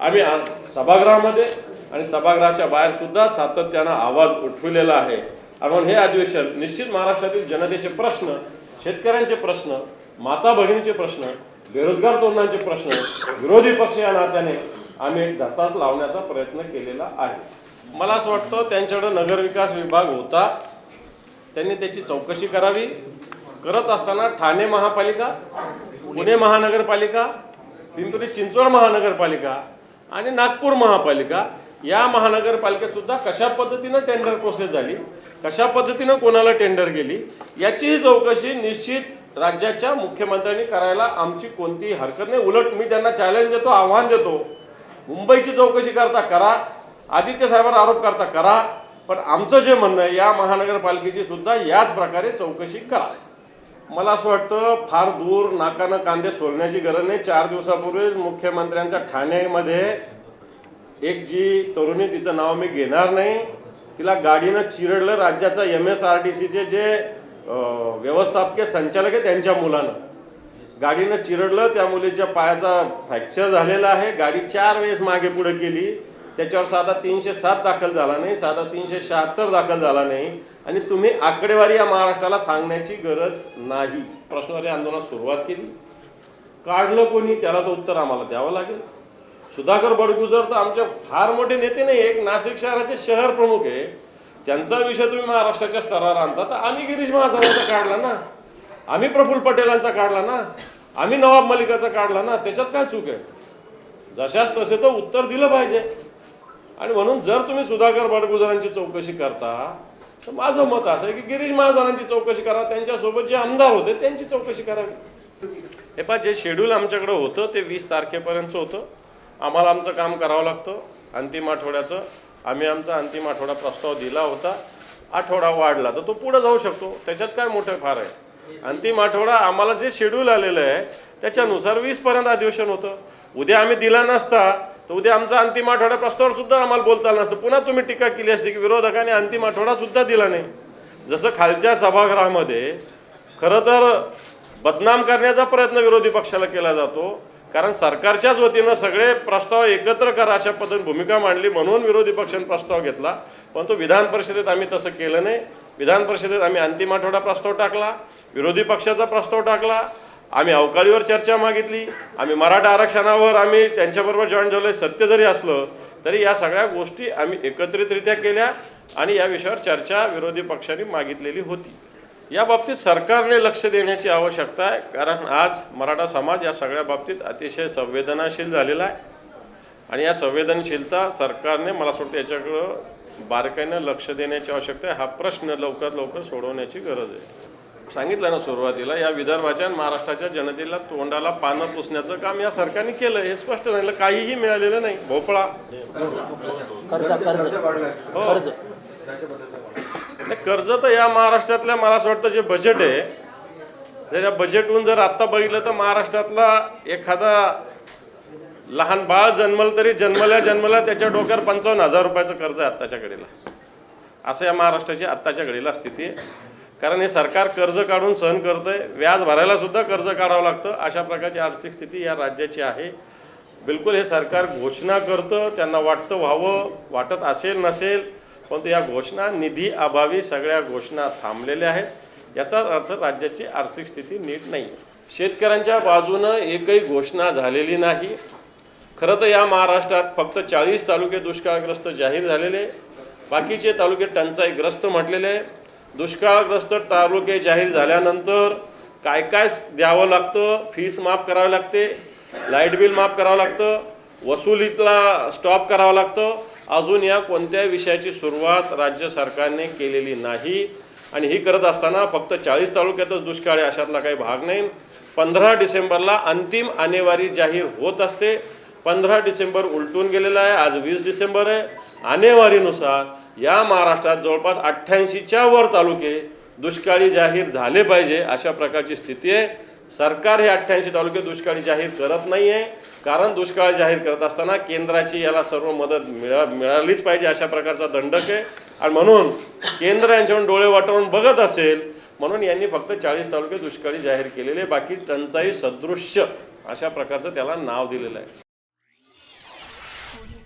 आम्ही आज सभागृहामध्ये आणि सभागृहाच्या बाहेर सुद्धा सातत्यानं आवाज उठविलेला आहे. आणि हे अधिवेशन निश्चित महाराष्ट्रातील जनतेचे प्रश्न शेतकऱ्यांचे प्रश्न माता भगिनीचे प्रश्न बेरोजगार तरुणांचे प्रश्न विरोधी पक्ष या नात्याने आम्ही एक धसास लावण्याचा प्रयत्न केलेला आहे. मला असं वाटतं त्यांच्याकडे नगरविकास विभाग होता. त्यांनी त्याची चौकशी करावी. करत असताना ठाणे महापालिका पुणे महानगरपालिका पिंपरी चिंचवड महानगरपालिका आणि नागपूर महापालिका या महानगरपालिकेत सुद्धा कशा पद्धतीनं टेंडर प्रोसेस झाली कशा पद्धतीनं कोणाला टेंडर गेली याचीही चौकशी निश्चित राज्याच्या मुख्यमंत्र्यांनी करायला आमची कोणतीही हरकत नाही. उलट मी त्यांना चॅलेंज देतो आव्हान देतो. मुंबईची चौकशी करता करा आदित्य साहेबांवर आरोप करता करा पण आमचं जे म्हणणं आहे या महानगरपालिकेची सुद्धा याच प्रकारे चौकशी करा. मला असं वाटतं फार दूर नाकानं कांदे सोलण्याची गरज नाही. चार दिवसापूर्वीच मुख्यमंत्र्यांच्या ठाण्यामध्ये एक जी तरुणी तिचं नाव मी घेणार नाही. तिला गाडीनं चिरडलं. राज्याचा एम एस आर टी सीचे जे व्यवस्थापकीय संचालक आहे त्यांच्या मुलानं. गाडीनं चिरडलं. त्या मुलीच्या पायाचा फ्रॅक्चर झालेला आहे. गाडी चार वेळेस मागे पुढे केली. त्याच्यावर साधा तीनशे सात दाखल झाला नाही साधा तीनशे शहात्तर दाखल झाला नाही. आणि तुम्ही आकडेवारी या महाराष्ट्राला सांगण्याची गरज नाही. प्रश्नवारी आंदोलनात सुरुवात केली. काढलं कोणी त्याला तर उत्तर आम्हाला द्यावं लागेल. सुधाकर बडगुजर तर आमचे फार मोठे नेते नाही एक नाशिक शहराचे शहर प्रमुख आहे. त्यांचा विषय तुम्ही महाराष्ट्राच्या स्तरावर आणता तर आम्ही गिरीश महाजनाचा काढला ना. आम्ही प्रफुल्ल पटेलांचा काढला ना. आम्ही नवाब मलिकाचा काढला ना. त्याच्यात काय चूक आहे? जशाच तसे तो उत्तर दिलं पाहिजे. आणि म्हणून जर तुम्ही सुधाकर बडगुजरांची चौकशी करता तर माझं मत असं आहे की गिरीश महाजनांची चौकशी करा त्यांच्यासोबत जे आमदार होते त्यांची चौकशी करावी. हे पहा जे शेड्यूल आमच्याकडे होतं ते वीस तारखेपर्यंतचं होतं. आम्हाला आमचं काम करावं लागतं. अंतिम आठवड्याचं आम्ही आमचा अंतिम आठवडा प्रस्ताव दिला होता. आठवडा वाढला तर तो पुढे जाऊ शकतो. त्याच्यात काय मोठं फार आहे? अंतिम आठवडा आम्हाला जे शेड्यूल आलेलं आहे त्याच्यानुसार वीसपर्यंत अधिवेशन होतं. उद्या आम्ही दिला नसता तर उद्या आमचा अंतिम आठवडा प्रस्तावावर सुद्धा आम्हाला बोलता आलं नसतं. पुन्हा तुम्ही टीका केली असती की विरोधकाने अंतिम आठवडा सुद्धा दिला नाही. जसं खालच्या सभागृहामध्ये खरं तर बदनाम करण्याचा प्रयत्न विरोधी पक्षाला केला जातो कारण सरकारच्याच वतीनं सगळे प्रस्ताव एकत्र करा अशा पद्धतीने भूमिका मांडली म्हणून विरोधी पक्षाने प्रस्ताव घेतला. पण तो विधान परिषदेत आम्ही तसं केलं नाही. विधान परिषदेत आम्ही अंतिम आठवडा प्रस्ताव टाकला. विरोधी पक्षाचा प्रस्ताव टाकला. आम्ही अवकाळीवर चर्चा मागितली आम्ही मराठा आरक्षणावर आम्ही त्यांच्याबरोबर जॉईन झालोय. सत्य जरी असलं तरी या सगळ्या गोष्टी आम्ही एकत्रितरित्या केल्या आणि या विषयावर चर्चा विरोधी पक्षांनी मागितलेली होती. या बाबतीत सरकारने लक्ष देण्याची आवश्यकता आहे कारण आज मराठा समाज या सगळ्या बाबतीत अतिशय संवेदनाशील झालेला आहे. आणि या संवेदनशीलता सरकारने मला असं वाटतं याच्याकडं बारकाईनं लक्ष देण्याची आवश्यकता आहे. हा प्रश्न लवकरात लवकर सोडवण्याची गरज आहे. सांगितलं ना सुरुवातीला या विदर्भाच्या आणि महाराष्ट्राच्या जनतेला तोंडाला पानं पुसण्याचं काम या सरकारने केलं. हे स्पष्ट झालं काहीही मिळालेलं नाही. भोपळा. कर्ज कर्ज. कर्ज नाही कर्ज तर या महाराष्ट्रातल्या मला असं वाटतं जे बजेट आहे जर या बजेटहून जर आत्ता बघितलं तर महाराष्ट्रातला एखादा लहान बाळ जन्मलं तरी जन्मल्या जन्मल्या त्याच्या डोक्यावर पंचावन्न हजार रुपयाचं कर्ज आहे आत्ताच्या घडीला. असं या महाराष्ट्राची आत्ताच्या घडीला स्थिती आहे. कारण हे सरकार कर्ज काढून सहन करतं आहे व्याज भरायला सुद्धा कर्ज काढावं लागतं. अशा प्रकारची आर्थिक स्थिती या राज्याची आहे. बिलकुल हे सरकार घोषणा करतं. त्यांना वाटतं व्हावं. वाटत असेल नसेल परंतु या घोषणा निधी अभावी सगळ्या घोषणा थांबलेल्या आहेत. याचा अर्थ राज्याची आर्थिक स्थिती नीट नाही. शेतकऱ्यांच्या बाजूनं एकही घोषणा झालेली नाही. खरं तर या महाराष्ट्रात फक्त चाळीस तालुके दुष्काळग्रस्त जाहीर झालेले. बाकीचे तालुके टंचाईग्रस्त म्हटलेले. आहे. दुष्काळग्रस्त तालुके जाहीर झाल्यानंतर काय काय द्यावं लागतं? फीस माफ करावी लागते लाइट बिल माफ करावं लागतं वसुलीतला स्टॉप करावं लागतं. अजून या कोणत्याही विषयाची सुरुवात राज्य सरकारने केलेली नाही? आणि ही करत असताना फक्त चाळीस तालुक्यातच दुष्काळ आहे अशातला काही भाग नाही. पंधरा डिसेंबरला अंतिम आणेवारी जाहीर होत असते. पंधरा डिसेंबर उलटून गेलेला आहे आज वीस डिसेंबर आहे. आणेवारीनुसार या महाराष्ट्रात जवळपास अठ्ठ्याऐंशीच्या वर तालुके दुष्काळी जाहीर झाले पाहिजे अशा प्रकारची स्थिती आहे. सरकार हे अठ्ठ्याऐंशी तालुके दुष्काळी जाहीर करत नाही आहे कारण दुष्काळ जाहीर करत असताना केंद्राची याला सर्व मदत मिळा मिळालीच पाहिजे अशा प्रकारचा दंडक आहे. आणि म्हणून केंद्र यांच्याकडून डोळे वाटवून बघत असेल म्हणून यांनी फक्त चाळीस तालुके दुष्काळी जाहीर केलेले बाकी टंचाई सदृश्य अशा प्रकारचं त्याला नाव दिलेलं आहे.